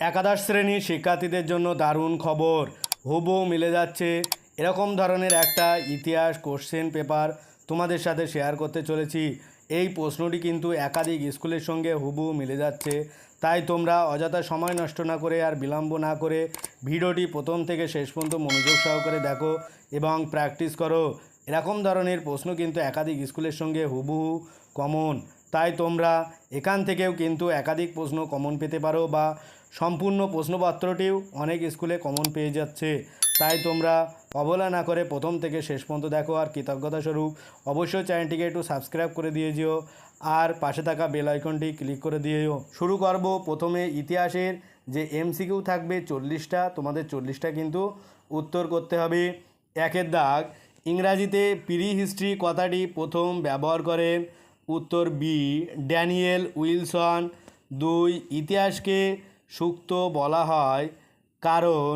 একাদশ শ্রেণির শিক্ষার্থীদের জন্য দারুণ খবর। হুবু মিলে যাচ্ছে। এরকম ধরনের একটা ইতিহাস কোশ্চেন পেপার তোমাদের সাথে শেয়ার করতে চলেছি। এই প্রশ্নটি কিন্তু একাধিক স্কুলের সঙ্গে হুবু মিলে যাচ্ছে। তাই তোমরা অযথা সময় নষ্ট না করে আর বিলম্ব না করে ভিডিওটি প্রথম থেকে শেষ পর্যন্ত মনোযোগ সহকারে দেখো এবং প্র্যাকটিস করো। এরকম ধরনের প্রশ্ন কিন্তু একাধিক স্কুলের সঙ্গে হুবহু কমন তাই তোমরা এখান থেকেও কিন্তু একাধিক প্রশ্ন কমন পেতে পারো বা সম্পূর্ণ প্রশ্নপত্রটিও অনেক স্কুলে কমন পেয়ে যাচ্ছে। তাই তোমরা অবহেলা না করে প্রথম থেকে শেষ পর্যন্ত দেখো আর কৃতজ্ঞতা স্বরূপ অবশ্যই চ্যানেলটিকে একটু সাবস্ক্রাইব করে দিয়ে যেও আর পাশে থাকা বেল আইকনটি ক্লিক করে দিয়েও শুরু করব প্রথমে ইতিহাসের যে এমসিকিউ থাকবে চল্লিশটা, তোমাদের চল্লিশটা কিন্তু উত্তর করতে হবে। একের দাগ, ইংরাজিতে প্রি হিস্ট্রি কথাটি প্রথম ব্যবহার করেন উত্তর বি, ড্যানিয়েল উইলসন। দুই, ইতিহাসকে সুক্ত বলা হয়, কারণ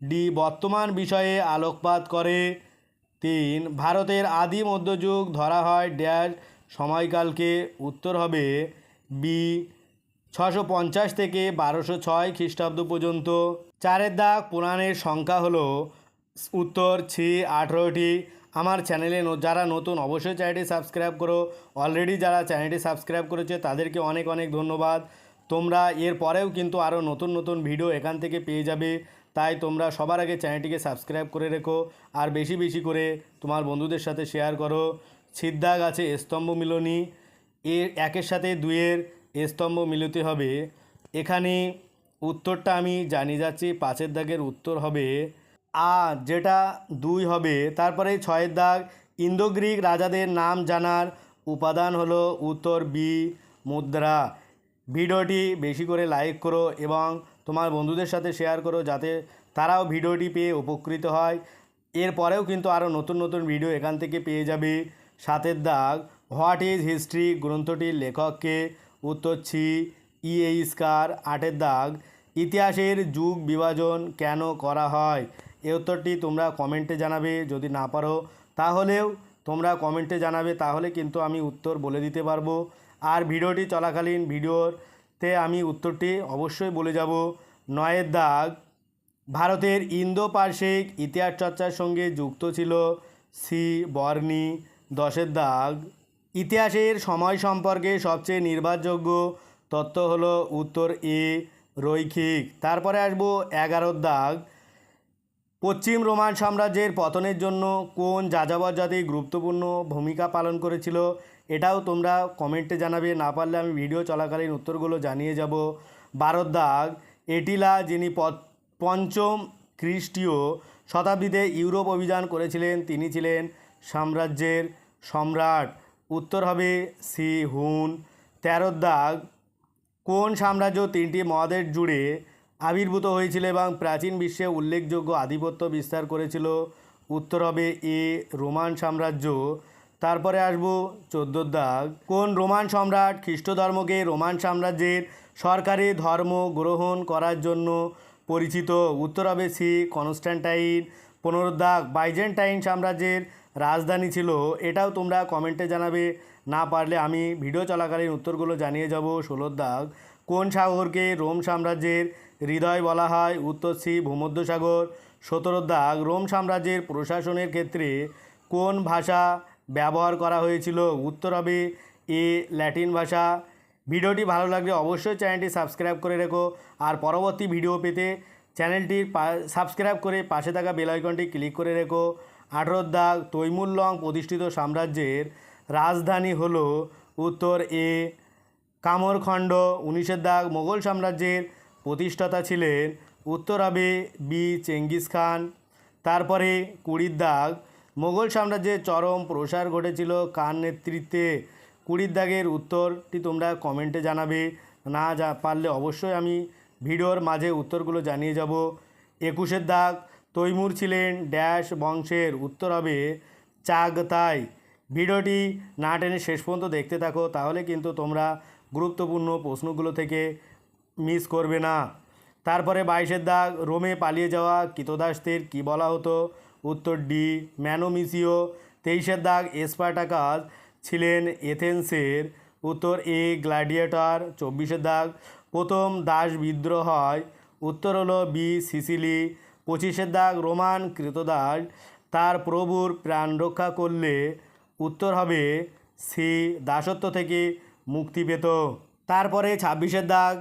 ডি বর্তমান বিষয়ে আলোকপাত করে। তিন, ভারতের আদি মধ্যযুগ ধরা হয় ড্যাশ সময়কালকে। উত্তর হবে বি, ছশো পঞ্চাশ থেকে বারোশো ছয় খ্রিস্টাব্দ পর্যন্ত। চারের দাগ পুরাণের সংখ্যা হলো উত্তর, ছি আঠেরোটি আমার চ্যানেলে যারা নতুন অবশ্যই চ্যানেলটি সাবস্ক্রাইব করো। অলরেডি যারা চ্যানেলটি সাবস্ক্রাইব করেছে, তাদেরকে অনেক অনেক ধন্যবাদ। তোমরা এর পরেও কিন্তু আরও নতুন নতুন ভিডিও এখান থেকে পেয়ে যাবে। তাই তোমরা সবার আগে চ্যানেলটিকে সাবস্ক্রাইব করে রেখো আর বেশি বেশি করে তোমার বন্ধুদের সাথে শেয়ার করো। ছিদ্দাগ আছে স্তম্ভ মিলনী। এর একের সাথে দুইয়ের স্তম্ভ মিলতে হবে। এখানে উত্তরটা আমি জানি যাচ্ছি, পাঁচের দাগের উত্তর হবে আ যেটা দুই হবে, তারপরে ছয়ের দাগ ইন্দো গ্রিক রাজাদের নাম জানার উপাদান হলো উত্তর বি, মুদ্রা। ভিডিওটি বেশি করে লাইক করো এবং তোমার বন্ধুদের সাথে শেয়ার করো যাতে তারাও ভিডিওটি পেয়ে উপকৃত হয়। এরপরেও কিন্তু আরও নতুন নতুন ভিডিও এখান থেকে পেয়ে যাবে। সাতের দাগ হোয়াট ইজ হিস্ট্রি গ্রন্থটির লেখককে উত্তর ছি ইএ স্কার আটের দাগ, ইতিহাসের যুগ বিভাজন কেন করা হয়? এই উত্তরটি তোমরা কমেন্টে জানাবে, যদি না পারো তাহলেও তোমরা কমেন্টে জানাবে, তাহলে কিন্তু আমি উত্তর বলে দিতে পারব। আর ভিডিওটি চলাকালীন ভিডিওতে আমি উত্তরটি অবশ্যই বলে যাব। নয়ের দাগ, ভারতের ইন্দো পার্শ্বিক ইতিহাস চর্চার সঙ্গে যুক্ত ছিল সি বর্ণি দশের দাগ, ইতিহাসের সময় সম্পর্কে সবচেয়ে নির্ভরযোগ্য তথ্য হলো উত্তর এ রৈখিক। তারপরে আসব এগারোর দাগ পশ্চিম রোমান সাম্রাজ্যের পতনের জন্য কোন যাযাবর জাতি গুরুত্বপূর্ণ ভূমিকা পালন করেছিল, এটাও তোমরা কমেন্টে জানাবে। না পারলে আমি ভিডিও চলাকালীন উত্তরগুলো জানিয়ে যাব। বারোর দাগ, এটিলা যিনি পঞ্চম খ্রিস্টীয় শতাব্দীতে ইউরোপ অভিযান করেছিলেন, তিনি ছিলেন সাম্রাজ্যের সম্রাট। উত্তর হবে সি হুন তেরোর দাগ, কোন সাম্রাজ্য তিনটি মহাদেশ জুড়ে আবির্ভূত হয়েছিল এবং প্রাচীন বিশ্বে উল্লেখযোগ্য আধিপত্য বিস্তার করেছিল। উত্তর হবে এ, রোমান সাম্রাজ্য। তারপরে আসব চোদ্দোর দাগ। কোন রোমান সম্রাট খ্রিস্ট ধর্মকে রোমান সাম্রাজ্যের সরকারি ধর্ম গ্রহণ করার জন্য পরিচিত? উত্তর হবে সি কনস্ট্যান্টাইন পনেরো দাগ, বাইজেন্টাইন সাম্রাজ্যের রাজধানী ছিল। এটাও তোমরা কমেন্টে জানাবে। না পারলে আমি ভিডিও চলাকালীন উত্তরগুলো জানিয়ে যাব। ষোলোর দাগ কোন সাগরকে রোম সাম্রাজ্যের হৃদয় বলা হয়? উত্তর সি, ভূমধ্যসাগর। সতেরো দাগ, রোম সাম্রাজ্যের প্রশাসনের ক্ষেত্রে কোন ভাষা ব্যবহার করা হয়েছিল? উত্তর হবে এ, ল্যাটিন ভাষা। ভিডিওটি ভালো লাগলে অবশ্যই চ্যানেলটি সাবস্ক্রাইব করে রেখো। আর পরবর্তী ভিডিও পেতে চ্যানেলটি সাবস্ক্রাইব করে পাশে থাকা বেল আইকনটি ক্লিক করে রেখো। আঠেরোর দাগ তৈমুল্লং প্রতিষ্ঠিত সাম্রাজ্যের রাজধানী হলো উত্তর এ কামরখণ্ড উনিশের দাগ, মোগল সাম্রাজ্যের প্রতিষ্ঠাতা ছিলেন উত্তর হবে বি চেঙ্গিস খান। তারপরে কুড়ির দাগ, মোগল সাম্রাজ্যের চরম প্রসার ঘটেছিল কার নেতৃত্বে? কুড়ির দাগের উত্তরটি তোমরা কমেন্টে জানাবে। না যা পারলে অবশ্যই আমি ভিডিওর মাঝে উত্তরগুলো জানিয়ে যাব। একুশের দাগ, তৈমুর ছিলেন ড্যাশ বংশের উত্তর হবে চাগতাই। ভিডিওটি না টেনে শেষ পর্যন্ত দেখতে থাকো, তাহলে কিন্তু তোমরা গুরুত্বপূর্ণ প্রশ্নগুলো থেকে মিস করবে না। তারপরে বাইশের দাগ, রোমে পালিয়ে যাওয়া কৃতদাসদের কী বলা হতো? উত্তর ডি, ম্যানোমিসিও। তেইশের দাগ এসপার্টাকাস ছিলেন এথেন্সের। উত্তর এ গ্ল্যাডিয়েটর চব্বিশের দাগ, প্রথম দাস বিদ্রোহ হয়। উত্তর হলো বি, সিসিলি। পঁচিশের দাগ, রোমান কৃতদাস তার প্রভুর প্রাণ রক্ষা করলে উত্তর হবে সি, দাসত্ব থেকে মুক্তি পেত। তারপরে ছাব্বিশের দাগ।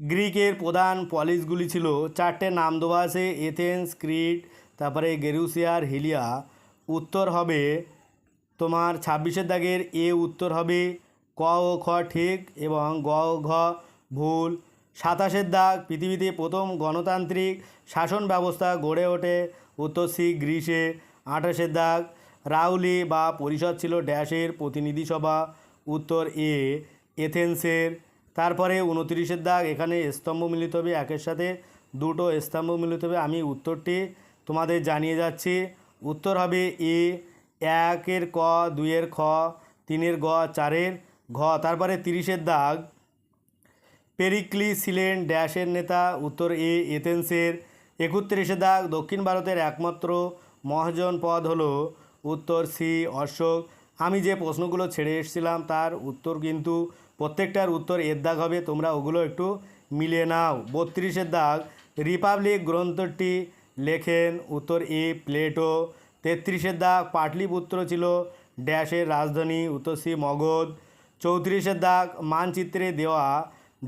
গ্রিকের প্রধান পলিসগুলি ছিল চারটে নাম দেওয়া আছে, এথেন্স, ক্রিট, তারপরে গেরুসিয়ার হিলিয়া। উত্তর হবে তোমার ছাব্বিশের দাগের, এ উত্তর হবে ক ও খ ঠিক এবং গ ঘ ভুল। সাতাশের দাগ, পৃথিবীতে প্রথম গণতান্ত্রিক শাসন ব্যবস্থা গড়ে ওঠে উত্তর সি, গ্রিসে। আঠাশের দাগ, রাউলি বা পরিষদ ছিল ড্যাশের প্রতিনিধি সভা উত্তর এ, এথেন্সের। তারপরে উনত্রিশের দাগ, এখানে স্তম্ভ মিলিত হবে একের সাথে, দুটো স্তম্ভ মিলিত হবে, আমি উত্তরটি তোমাদের জানিয়ে যাচ্ছি। উত্তর হবে এ, একের ক, দুইয়ের খ, তিনের গ, চারের ঘ। তারপরে তিরিশের দাগ পেরিক্লি ছিলেন ড্যাশের নেতা, উত্তর এ, এথেন্সের। একত্রিশে দাগ, দক্ষিণ ভারতের একমাত্র মহাজন পদ হলো উত্তর সি, অশোক। আমি যে প্রশ্নগুলো ছেড়ে এসেছিলাম তার উত্তর কিন্তু প্রত্যেকটার উত্তর এর দাগ হবে, তোমরা ওগুলো একটু মিলিয়ে নাও। বত্রিশের দাগ, রিপাবলিক গ্রন্থটি লেখেন উত্তর এ প্লেটো। তেত্রিশের দাগ, পাটলিপুত্র ছিল ড্যাশের রাজধানী, উত্তর সি মগধ। চৌত্রিশের দাগ, মানচিত্রে দেওয়া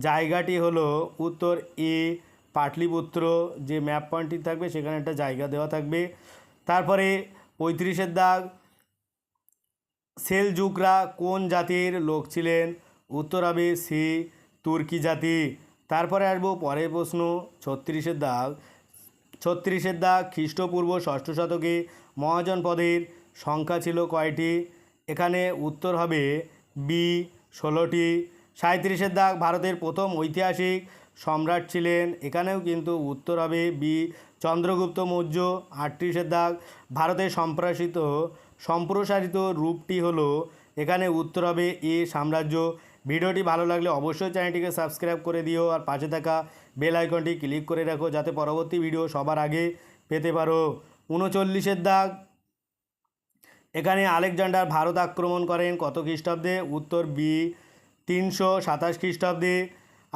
জায়গাটি হলো উত্তর এ পাটলিপুত্র। যে ম্যাপ পয়েন্টটি থাকবে, সেখানে একটা জায়গা দেওয়া থাকবে। তারপরে পঁয়ত্রিশের দাগ সেলজুকরা কোন জাতির লোক ছিলেন? উত্তর হবে সি, তুর্কি জাতি। তারপরে আসব পরের প্রশ্ন, ছত্রিশের দাগ। ছত্রিশের দাগ খ্রিস্টপূর্ব ষষ্ঠ শতকে মহাজন পদের সংখ্যা ছিল কয়টি? এখানে উত্তর হবে বি, ষোলোটি। সাঁত্রিশের দাগ ভারতের প্রথম ঐতিহাসিক সম্রাট ছিলেন। এখানেও কিন্তু উত্তর হবে বি. চন্দ্রগুপ্ত মৌর্য আটত্রিশের দাগ ভারতে সম্প্রসারিত সম্প্রসারিত রূপটি হলো এখানে উত্তর হবে এ সাম্রাজ্য। ভিডিওটি ভালো লাগলে অবশ্যই চ্যানেলটিকে সাবস্ক্রাইব করে দিও আর পাশে থাকা বেল আইকনটি ক্লিক করে রাখো যাতে পরবর্তী ভিডিও সবার আগে পেতে পারো। উনচল্লিশের দাগ এখানে আলেকজান্ডার ভারত আক্রমণ করেন কত খ্রিস্টাব্দে? উত্তর বি, তিনশো সাতাশ খ্রিস্টাব্দে।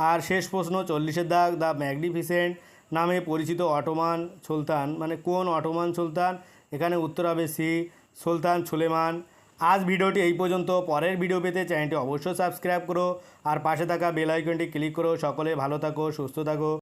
আর শেষ প্রশ্ন, চল্লিশের দাগ, দ্য ম্যাগনিফিসেন্ট নামে পরিচিত অটোমান সুলতান। মানে কোন অটোমান সুলতান? এখানে উত্তর হবে সি, সুলতান সুলেমান। আজ ভিডিওটি এই পর্যন্ত। পরের ভিডিও পেতে চ্যানেলটি অবশ্যই সাবস্ক্রাইব করো আর পাশে থাকা বেল আইকনটি ক্লিক করো। সকলে ভালো থাকো, সুস্থ থাকো।